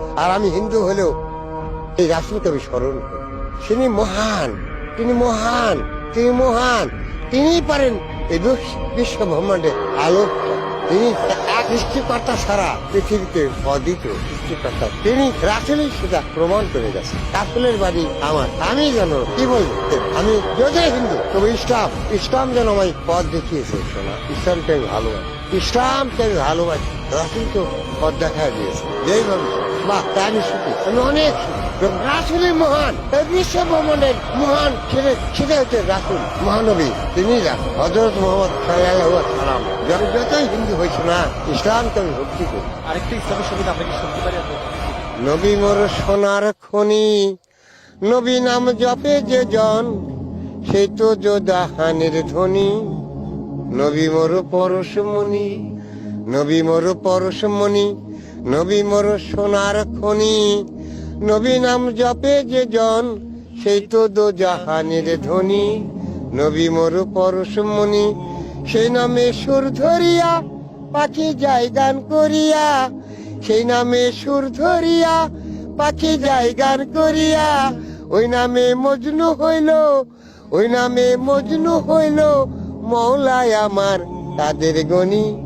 আর আমি হিন্দু হলেও এই রাসুলকে আমি স্মরণ করি। তিনি মহান তিনি মহান তিনি মহান। তিনিই পারেন এই বিশ্ব- ব্রহ্মাণ্ডে আলোক। তিনি সৃষ্টিকর্তা ছাড়া পৃথিবীতে অদ্বিতীয় সৃষ্টিকর্তা। তিনি রাসুলই সেটা প্রমাণ করে গেছে রাসুলের বাড়ি আমার। আমি যেন কি বলব? আমি যদি হিন্দু, তবে ইসলাম। ইসলাম যেন আমায় পথ দেখিয়েছে শোনা ইসলামকে আমি ভালোবাসি। ইসলামকে আমি ভালোবাসি। রাসুলকে পথ দেখা দিয়েছে। যেইভাবে বাহ তাই আমি সুখী। আমি অনেক রাসুলই মহান বিশ্ব মহান সেটা সেটা হচ্ছে রাসুল। মহানবী তিনি রাসুল। হজরত মোহাম্মদ সাল্লাহ সালাম যত যতই হিন্দু হয়েছে না ইসলামকে আমি ভক্তি করি। আরেকটা ইসলামী সংগীত আমরা কি শুনতে পারি নবী মোর সোনার খনি নবী নাম জপে যে জন সেই তো যোদাহানের ধ্বনি। নবী মোর পরশমণি নবী মোর পরশমণি নবী মোর সোনার খনি। নবী নাম জপে যে জন, সেই তো দো জাহানের ধ্বনি নবী মোর পরশমণি সেই নামে সুর ধরিয়া পাখি যায় গান করিয়া। সেই নামে সুর ধরিয়া পাখি যায় গান করিয়া। ওই নামে মজনু হইল, ওই নামে মজনু হইল মৌলায় আমার তাদের গনি।